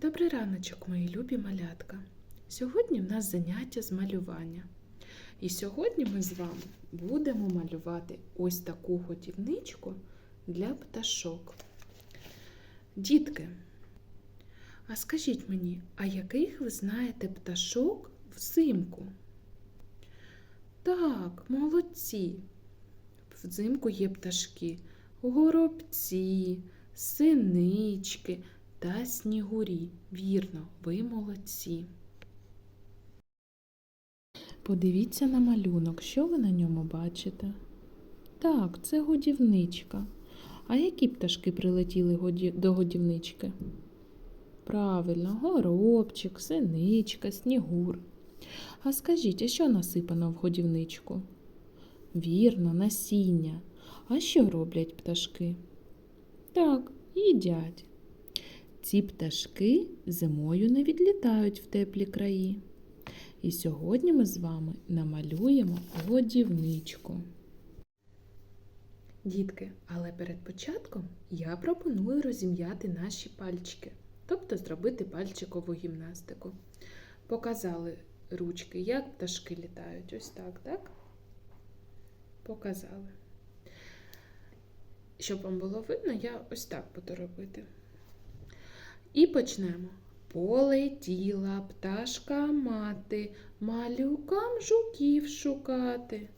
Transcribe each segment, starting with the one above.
Добрий раночок, мої любі малятка. Сьогодні в нас заняття з малювання. І сьогодні ми з вами будемо малювати ось таку готівничку для пташок. Дітки, а скажіть мені, а яких ви знаєте пташок взимку? Так, молодці. Взимку є пташки, горобці, синички та снігурі. Вірно, ви молодці. Подивіться на малюнок, що ви на ньому бачите? Так, це годівничка. А які пташки прилетіли до годівнички? Правильно, горобчик, синичка, снігур. А скажіть, а що насипано в годівничку? Вірно, насіння. А що роблять пташки? Так, їдять. Ці пташки зимою не відлітають в теплі краї. І сьогодні ми з вами намалюємо годівничку. Дітки, але перед початком я пропоную розім'яти наші пальчики, тобто зробити пальчикову гімнастику. Показали ручки, як пташки літають. Ось так, так? Показали. Щоб вам було видно, я ось так буду робити. І почнемо. Полетіла пташка мати, малюкам жуків шукати.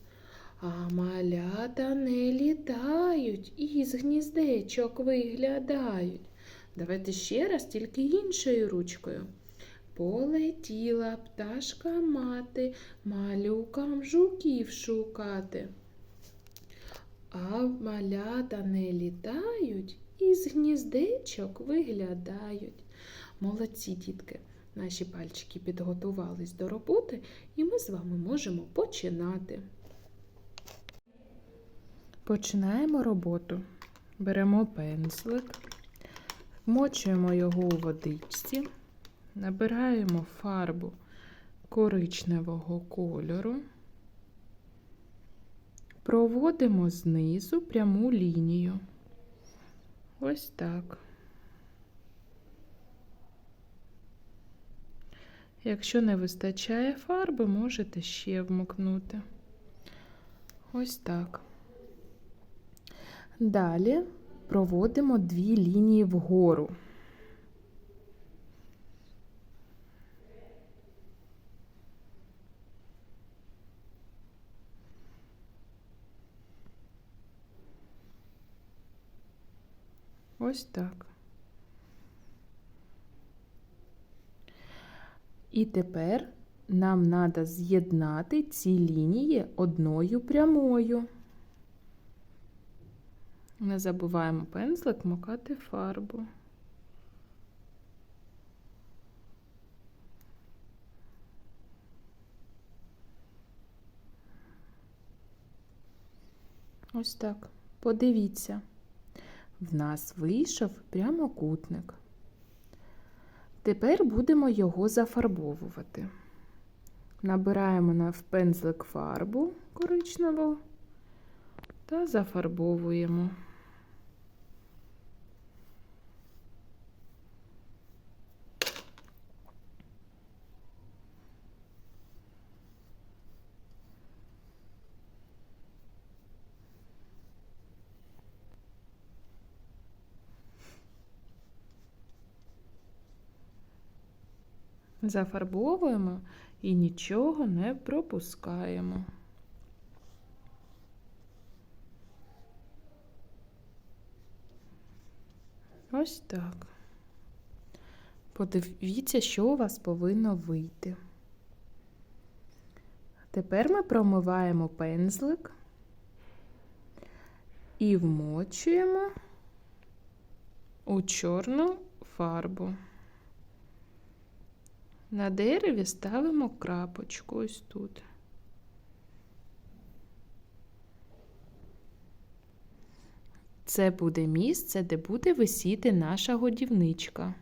А малята не літають і з гніздечок виглядають. Давайте ще раз, тільки іншою ручкою. Полетіла пташка мати, малюкам жуків шукати. А малята не літають і з гніздечок виглядають. Молодці дітки, наші пальчики підготувались до роботи, і ми з вами можемо починати. Починаємо роботу. Беремо пензлик, вмочуємо його у водичці, набираємо фарбу коричневого кольору, проводимо знизу пряму лінію. Ось так. Якщо не вистачає фарби, можете ще вмикнути. Ось так. Далі проводимо дві лінії вгору. Ось так. І тепер нам треба з'єднати ці лінії одною прямою. Не забуваємо пензлик макати фарбу. Ось так. Подивіться, в нас вийшов прямокутник. Тепер будемо його зафарбовувати. Набираємо на пензлик фарбу коричневу та зафарбовуємо. Зафарбовуємо і нічого не пропускаємо. Ось так. Подивіться, що у вас повинно вийти. Тепер ми промиваємо пензлик і вмочуємо у чорну фарбу. На дереві ставимо крапочку ось тут. Це буде місце, де буде висіти наша годівничка.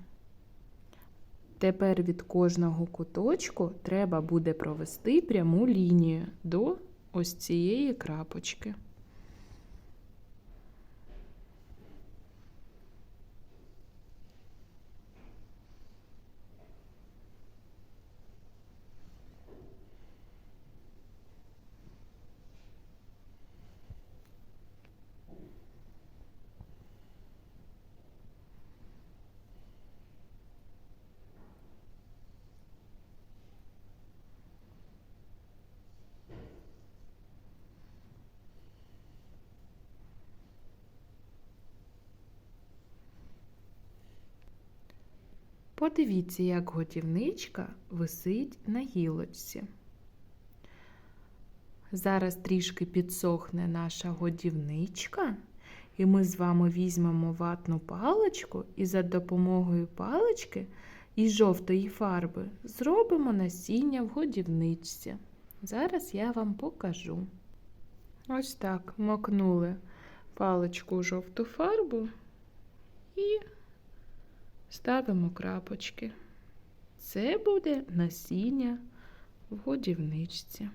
Тепер від кожного куточку треба буде провести пряму лінію до ось цієї крапочки. Подивіться, як годівничка висить на гілочці. Зараз трішки підсохне наша годівничка, і ми з вами візьмемо ватну паличку і за допомогою палички і жовтої фарби зробимо насіння в годівничці. Зараз я вам покажу. Ось так макнули паличку у жовту фарбу і ставимо крапочки. Це буде насіння в годівничці.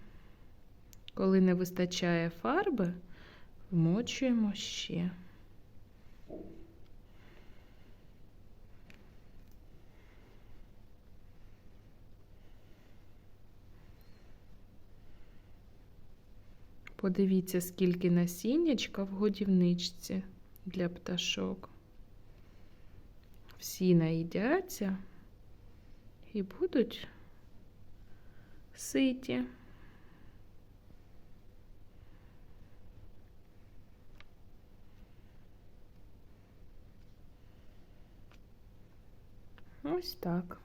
Коли не вистачає фарби, вмочуємо ще. Подивіться, скільки насіннячка в годівничці для пташок. Всі наїдяться і будуть ситі. Ось так.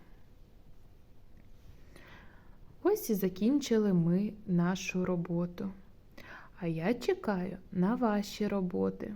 Ось і закінчили ми нашу роботу. А я чекаю на ваші роботи.